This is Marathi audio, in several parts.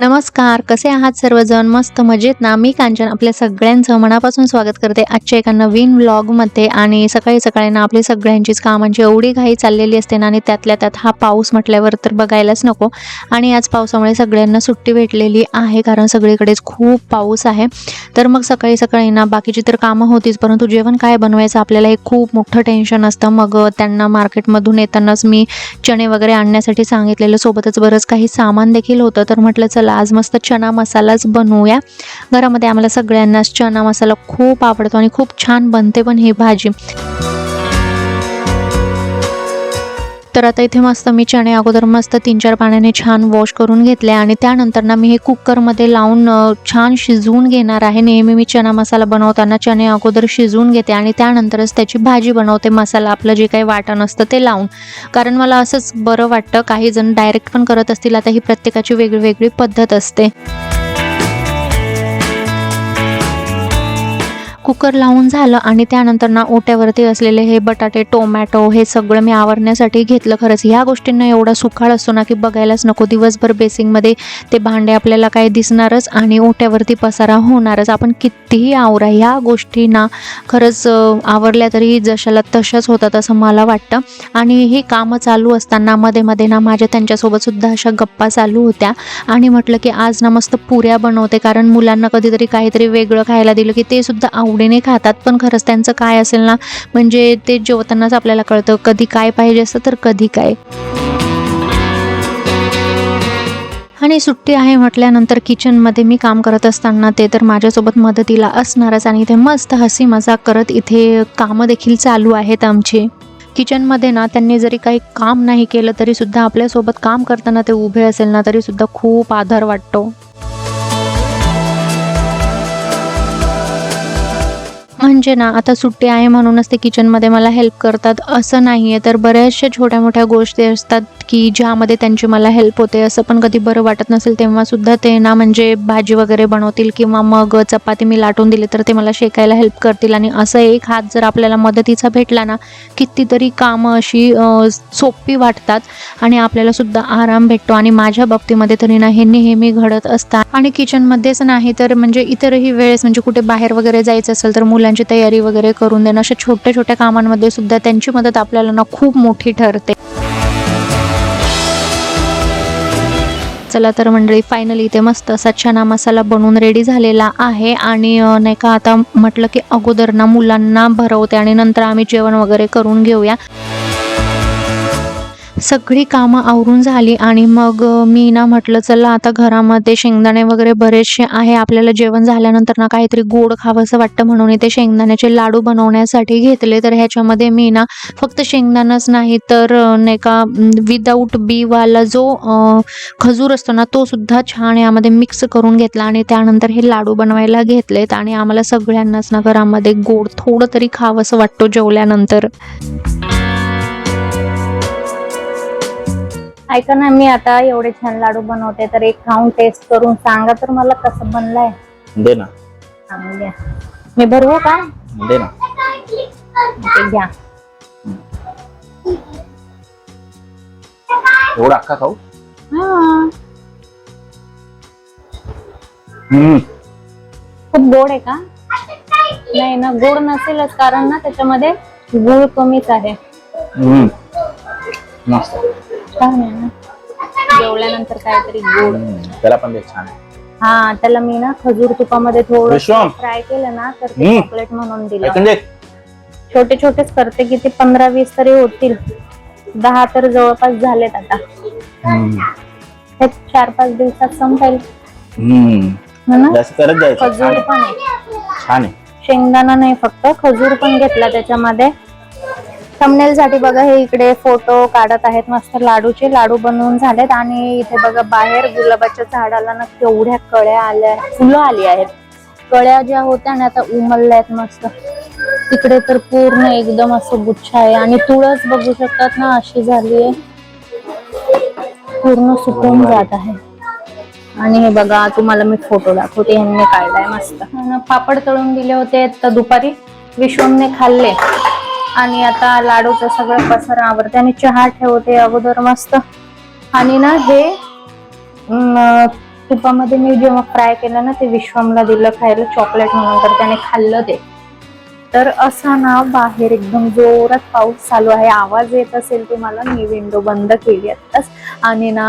नमस्कार कसे आहात सर्वजण? मस्त मजेत ना? मी कांचन आपल्या सगळ्यांचं मनापासून स्वागत करते आजच्या एका नवीन व्लॉगमध्ये आणि सकाळी सकाळी ना आपली सगळ्यांचीच कामांची एवढी घाई चाललेली असते ना आणि त्यातल्या त्यात हा पाऊस म्हटल्यावर तर बघायलाच नको. आणि आज पावसामुळे सगळ्यांना सुट्टी भेटलेली आहे कारण सगळीकडेच खूप पाऊस आहे. तर मग सकाळी सकाळी ना बाकीची तर कामं होतीच परंतु जेवण काय बनवायचं आपल्याला हे खूप मोठं टेन्शन असतं. मग त्यांना मार्केटमधून येतानाच मी चणे वगैरे आणण्यासाठी सांगितलेलं. सोबतच बरंच काही सामान देखील होतं. तर म्हटलं चला आज मस्त चना मसालाच बनवूया. घरामध्ये आम्हाला सगळ्यांनाच चना मसाला खूप आवडतो आणि खूप छान बनते पण ही भाजी. तर आता इथे मस्त मी चणे अगोदर मस्त तीन चार पाण्याने छान वॉश करून घेतले आणि त्यानंतर ना मी हे कुकरमध्ये लावून छान शिजवून घेणार आहे. नेहमी मी चना मसाला बनवताना चणे अगोदर शिजवून घेते आणि त्यानंतरच त्याची भाजी बनवते. मसाला आपलं जे काही वाटण असतं ते लावून. कारण मला असंच बरं वाटतं काही जण डायरेक्ट पण करत असतील. आता ही प्रत्येकाची वेगळी वेगळी पद्धत असते. कुकर लावून झालं आणि त्यानंतर ना ओट्यावरती असलेले हे बटाटे टोमॅटो हे सगळं मी आवरण्यासाठी घेतलं खरंच. ह्या गोष्टींना एवढा सुखाळ असतो ना की बघायलाच नको. दिवसभर बेसिंगमध्ये ते भांडे आपल्याला काय दिसणारच आणि ओट्यावरती पसारा होणारच. आपण कितीही आवरा ह्या गोष्टींना खरंच आवरल्या तरी जशाला तशाच होतात असं मला वाटतं. आणि ही कामं चालू असताना मध्ये मध्ये ना माझ्या त्यांच्यासोबत सुद्धा अशा गप्पा चालू होत्या. आणि म्हटलं की आज ना मस्त पुऱ्या बनवते कारण मुलांना कधीतरी काहीतरी वेगळं खायला दिलं की ते सुद्धा आवडीने खातात पण खरंच त्यांचं काय असेल ना म्हणजे ते जेवतानाच आपल्याला कळतं कधी काय पाहिजे असतं तर कधी काय. आणि सुट्टी आहे म्हटल्यानंतर किचनमध्ये मी काम करत असताना ते तर माझ्यासोबत मदतीला असणारच आणि इथे मस्त हसी मजाक करत इथे कामं देखील चालू आहेत आमची. किचनमध्ये ना त्यांनी जरी काही काम नाही केलं तरीसुद्धा आपल्यासोबत काम करताना ते उभे असेल ना तरीसुद्धा खूप आधार वाटतो. म्हणजे ना आता सुट्टी आहे म्हणूनच ते किचनमध्ये मला हेल्प करतात. असं नाही आहे तर बऱ्याचशा छोट्या मोठ्या गोष्टी असतात की ज्यामध्ये त्यांची मला हेल्प होते. असं पण कधी बरं वाटत नसेल तेव्हासुद्धा ते ना म्हणजे भाजी वगैरे बनवतील किंवा मग चपाती मी लाटून दिली तर ते मला शेकायला हेल्प करतील. आणि असं एक हात जर आपल्याला मदतीचा भेटला ना कितीतरी कामं अशी सोपी वाटतात आणि आपल्याला सुद्धा आराम भेटतो. आणि माझ्या बाबतीमध्ये तरी ना हे नेहमी घडत असतात. आणि किचनमध्येच नाही तर म्हणजे इतरही वेळेस म्हणजे कुठे बाहेर वगैरे जायचं असेल तर मुलांची तयारी वगैरे करून देणं अशा छोट्या छोट्या कामांमध्ये सुद्धा त्यांची मदत आपल्याला ना खूप मोठी ठरते. चला तर मंडळी फायनली इथे मस्त असा चना मसाला बनवून रेडी झालेला आहे. आणि नाही का आता म्हटलं की अगोदर ना मुलांना भरवते आणि नंतर आम्ही जेवण वगैरे करून घेऊया. सगळी कामं आवरून झाली आणि मग मी ना म्हटलं चला आता घरामध्ये शेंगदाणे वगैरे बरेचसे आहे आपल्याला जेवण झाल्यानंतर ना काहीतरी गोड खावंसं वाटतं म्हणून इथे शेंगदाण्याचे लाडू बनवण्यासाठी घेतले. तर ह्याच्यामध्ये मी ना फक्त शेंगदाणाच नाही तर नाही का विदाऊट बीवाला जो खजूर असतो ना तो सुद्धा छान यामध्ये मिक्स करून घेतला आणि त्यानंतर हे लाडू बनवायला घेतलेत आणि आम्हाला सगळ्यांनाच ना घरामध्ये गोड थोडं तरी खावंसं वाटतो जेवल्यानंतर. ऐका ना मी आता एवढे छान लाडू बनवते तर एक खाऊन टेस्ट करून सांगा तर मला कसं बनलाय. दे ना. मी भरवू का? दे ना. ते घ्या. एवढा अख्खा खाऊ? हा. हम्म. खूप गोड आहे का? नाही ना गोड नसेलच कारण ना त्याच्यामध्ये गुळ कमीच आहे. हम्म. मस्त. आहे ना जेवल्यानंतर काहीतरी गोड. हम्म. त्याला पण छान आहे. हा त्याला मी ना खजूर तुपामध्ये थोडं विश्वम. फ्राय केलं ना तर ते हम्म. चॉकलेट म्हणून दिलं. दे छोटे छोटेच करते किती पंधरा वीस तरी होतील. दहा तर जवळपास झालेत आता. हम्म. हे चार पाच दिवसात संपेल. हम्म. हो ना? जास्त करत जायचं. छान खजूर आहे. पण आहे. छान आहे. शेंगदाणा नाही फक्त खजूर पण घेतला त्याच्यामध्ये. थंबनेल साठी बघा हे इकडे फोटो काढत आहेत मस्त लाडूचे. लाडू बनवून झालेत आणि इथे बघा बाहेर गुलाबाच्या झाडाला ना केवढ्या कळ्या आल्या फुलं आली आहेत. कळ्या ज्या होत्या ना आता उमलल्या आहेत मस्त. तिकडे तर पूर्ण एकदम असं गुच्छ आहे. आणि तुळस बघू शकतात ना अशी झाली आहे. पूर्ण सुकून जात आहे. आणि हे बघा तुम्हाला मी फोटो दाखवते ह्यांनी काढलाय मस्त. पापड तळून दिले होते तर दुपारी विश्वमने खाल्ले. आणि आता लाडूचं सगळं पसर आवडते आणि चहा ठेवते अगोदर मस्त. आणि ना हे तुपामध्ये मी जेव्हा फ्राय केलं ना ते विश्वमला दिलं खायला चॉकलेट म्हणून तर त्याने खाल्लं ते. तर असा ना बाहेर एकदम जोरात पाऊस चालू आहे. आवाज येत असेल तुम्हाला मी विंडो बंद केली आत्ताच. आणि ना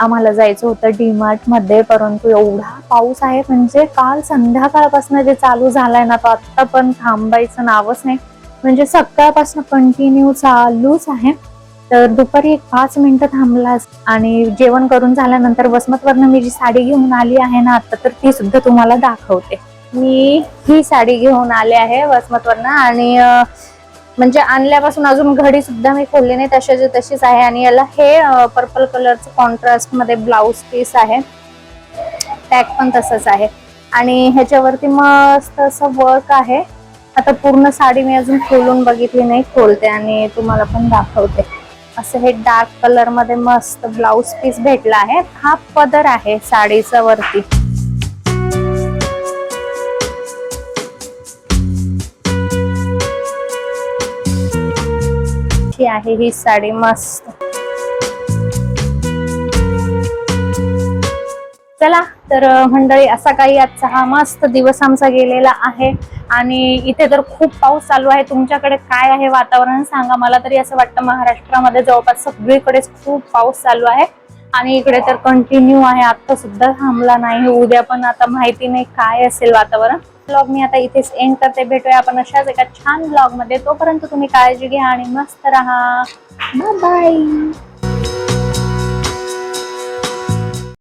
आम्हाला जायचं होतं डीमार्टमध्ये परंतु एवढा पाऊस आहे. म्हणजे काल संध्याकाळपासून जे चालू झालाय ना तो आत्ता पण थांबायचं नावच नाही. म्हणजे सकाळपासून कंटिन्यू चालूच आहे. तर दुपारी एक पाच मिनिटं थांबला आणि जेवण करून झाल्यानंतर वसमतवरनं मी जी साडी घेऊन आली आहे ना आता तर ती सुद्धा तुम्हाला दाखवते. मी ही साडी घेऊन आले आहे वसमतवरनं आणि म्हणजे आणल्यापासून अजून घडी सुद्धा मी खोलली नाही तशाची तशीच आहे आणि याला हे पर्पल कलरचं कॉन्ट्रास्टमध्ये पीस आहे. टॅग पण तसंच आहे. आणि ह्याच्यावरती मस्त असं वर्क आहे. आता पूर्ण साडी मी अजून खोलून बघितली नाही खोलते आणि तुम्हाला पण दाखवते. असं हे डार्क कलरमध्ये मस्त ब्लाउज पीस भेटला आहे. हा पदर आहे साडीचा वरती. आहे ही साडी मस्त. चला तर मंडळी असा काही आजचा हा मस्त दिवस आमचा गेलेला आहे. आणि इथे तर खूप पाऊस चालू आहे. तुमच्याकडे काय आहे वातावरण सांगा मला तरी. असं वाटतं महाराष्ट्रामध्ये जवळपास सगळीकडेच खूप पाऊस चालू आहे. आणि इकडे तर कंटिन्यू आहे. आता सुद्धा थांबला नाही. उद्या पण आता माहिती नाही काय असेल वातावरण. ब्लॉग मी आता इथेच एंड करते. भेटूया आपण अशाच एका छान ब्लॉगमध्ये. तोपर्यंत तुम्ही काळजी घ्या आणि मस्त राहा. बाय